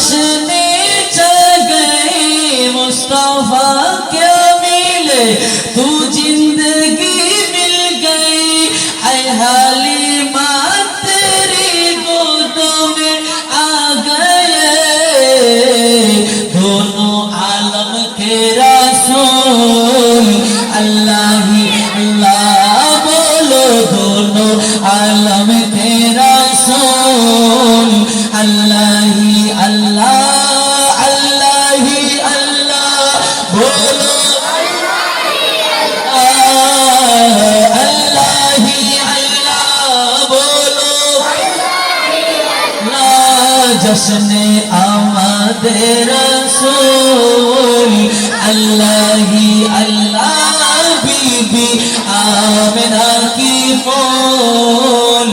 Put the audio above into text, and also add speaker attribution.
Speaker 1: रोशनी जगई मुस्तफा क्या मिले तू जिंदगी मिल गई ऐ हालिमा तेरी गोदों में आ गए दोनों आलम के रसूल अल्लाह ही জশনে আমাদের সোল আল্লাহি আল্লাহ বিবি আমেরা কি ফোল